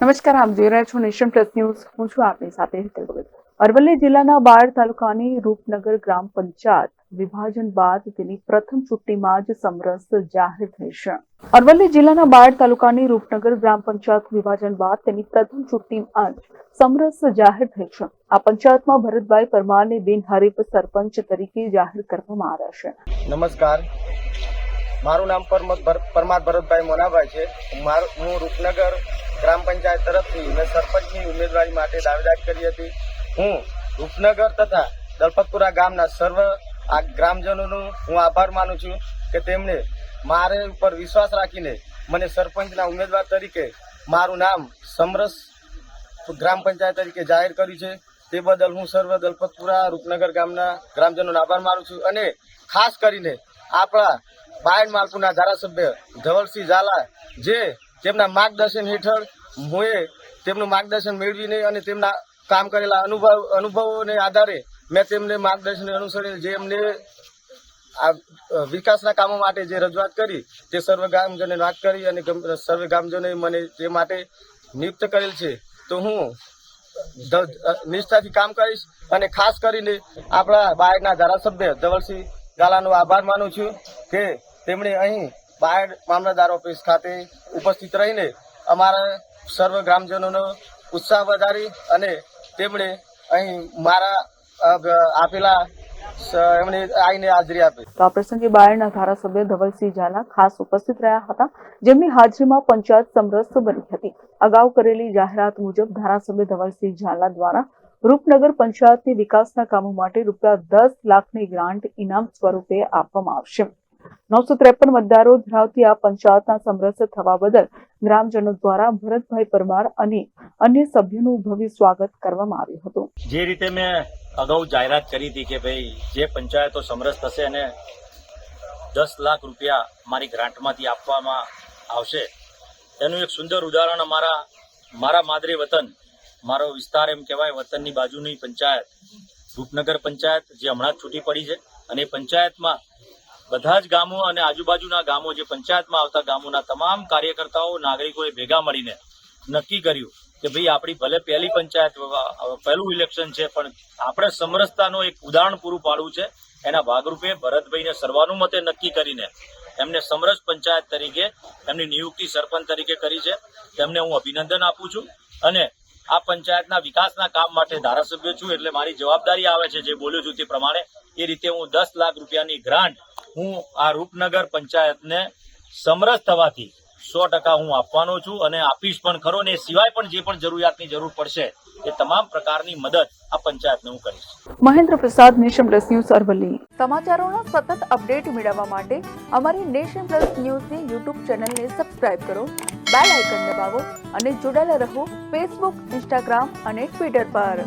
નમસ્કાર, આપ જોઈ રહ્યા છો નેશન પ્લસ ન્યૂઝ. હું છું આપની સાથે અરવલ્લી જિલ્લાના બાળ તાલુકાની રૂપનગર ગ્રામ પંચાયત વિભાજન બાદ તેની પ્રથમ ચૂંટણીમાં જ સમરસ જાહેર થઈ છે. અરવલ્લી જિલ્લાના બાળ તાલુકાની રૂપનગર ગ્રામ પંચાયત વિભાજન બાદ તેની પ્રથમ ચૂંટણીમાં જ સમરસ જાહેર થઈ આ પંચાયતમાં ભરતભાઈ પરમારને બિનહરીફ સરપંચ તરીકે જાહેર કરવામાં આવ્યા છે. નમસ્કાર. મારું નામ પરમાર ભરતભાઈ મોનાભાઈ છે. હું રૂપનગર ગ્રામ પંચાયત તરફથી મેં સરપંચની ઉમેદવારી માટે દાવેદારી કરી હતી. હું રૂપનગર તથા દલપતપુરા ગામના સર્વ આ ગ્રામજનોનો હું આભાર માનું છું કે તેમણે મારે ઉપર વિશ્વાસ રાખીને મને સરપંચના ઉમેદવાર તરીકે મારું નામ સમરસ ગ્રામ પંચાયત તરીકે જાહેર કર્યું છે. તે બદલ હું સર્વ દલપતપુરા, રૂપનગર ગામના ગ્રામજનોનો આભાર માનું છું અને ખાસ કરીને આપણા બાયડ માલપુરના ધારાસભ્ય ધવલસિંહ ઝાલા જે તેમના માર્ગદર્શન હેઠળ હું તેમનું માર્ગદર્શન મેળવીને અને તેમના કામ કરેલા અનુભવ, અનુભવોને આધારે મેં તેમને માર્ગદર્શન અનુસરીને જે એમને આ વિકાસના કામો માટે જે રજૂઆત કરી તે સર્વ ગામજનોને વાત કરી અને સર્વ ગામજનોએ મને તે માટે નિયુક્ત કરેલ છે તો હું નિષ્ઠાથી કામ કરીશ અને ખાસ કરીને આપણા બાયડના ધારાસભ્ય ધવલસિંહ ગાલાનો આભાર માનું છું કે તેમણે અહીં બાયડ મામલતદાર ઓફિસ ખાતે ઉપસ્થિત રહીને અમારા સર્વ ગ્રામજનોનો ઉત્સાહ વધારી અને તેમણે અહીં મારા આપેલા એમણે આવીને હાજરી આપી. તો આ પ્રસંગે બાયડના ધારાસભ્ય ધવલસિંહ ઝાલા ખાસ ઉપસ્થિત રહ્યા હતા, જેમની હાજરીમાં પંચાયત સમરસ બની હતી. અગાઉ કરેલી જાહેરાત મુજબ ધારાસભ્ય ધવલસિંહ ઝાલા દ્વારા રૂપનગર પંચાયતની વિકાસના કામો માટે રૂપિયા દસ લાખની ગ્રાન્ટ ઇનામ સ્વરૂપે આપવામાં આવશે. નવસો ત્રેપન મતદારો ધરાવતી આ પંચાયતના સમરસ થવા બદલ ગ્રામજનો દ્વારા ભરતભાઈ પરમાર અને અન્ય સભ્યોનું ભવ્ય સ્વાગત કરવામાં આવ્યું હતું. જે રીતે મેં અગાઉ જાહેરાત કરી હતી કે ભાઈ, જે પંચાયતો સમરસ થશે અને દસ લાખ રૂપિયા મારી ગ્રાન્ટમાંથી આપવામાં આવશે, તેનું એક સુંદર ઉદાહરણ અમારા, મારા માદરે વતન, મારો વિસ્તાર એમ કહેવાય, વતનની બાજુની પંચાયત, રૂપનગર પંચાયત, જે હમણાં જ છૂટી પડી છે. અને પંચાયતમાં બધા જ ગામો અને આજુબાજુના ગામો જે પંચાયતમાં આવતા ગામોના તમામ કાર્યકર્તાઓ, નાગરિકોએ ભેગા મળીને નક્કી કર્યું કે ભાઈ આપણી ભલે પહેલી પંચાયત પહેલું ઇલેક્શન છે, પણ આપણે સમરસતાનું એક ઉદાહરણ પૂરું પાડવું છે. એના ભાગરૂપે ભરતભાઈને સર્વાનુમતે નક્કી કરીને એમને સમરસ પંચાયત તરીકે, એમની નિયુક્તિ સરપંચ તરીકે કરી છે. તેમને હું અભિનંદન આપું છું અને આ પંચાયતના વિકાસના કામ માટે ધારાસભ્ય છું એટલે મારી જવાબદારી આવે છે જે બોલ્યો છું તે પ્રમાણે. એ રીતે હું દસ લાખ રૂપિયાની ગ્રાન્ટ હું આ રૂપનગર પંચાયતને સમરસ થવાથી સો ટકા હું આપવાનો છું અને આપીશ પણ ખરો ને એ સિવાય પણ જે પણ જરૂરિયાતની જરૂર પડશે એ તમામ પ્રકારની મદદ આ પંચાયતને હું કરીશ. Mahendra Prasad nation plus news Aravalli. સમાચારોના સતત અપડેટ મેળવવા માટે અમારી નેશન પ્લસ ન્યૂઝની યુટ્યુબ ચેનલને સબસ્ક્રાઇબ કરો બેલ આઇકન દબાવો અને જોડાયેલા રહો ફેસબુક ઇન્સ્ટાગ્રામ અને ટ્વિટર પર.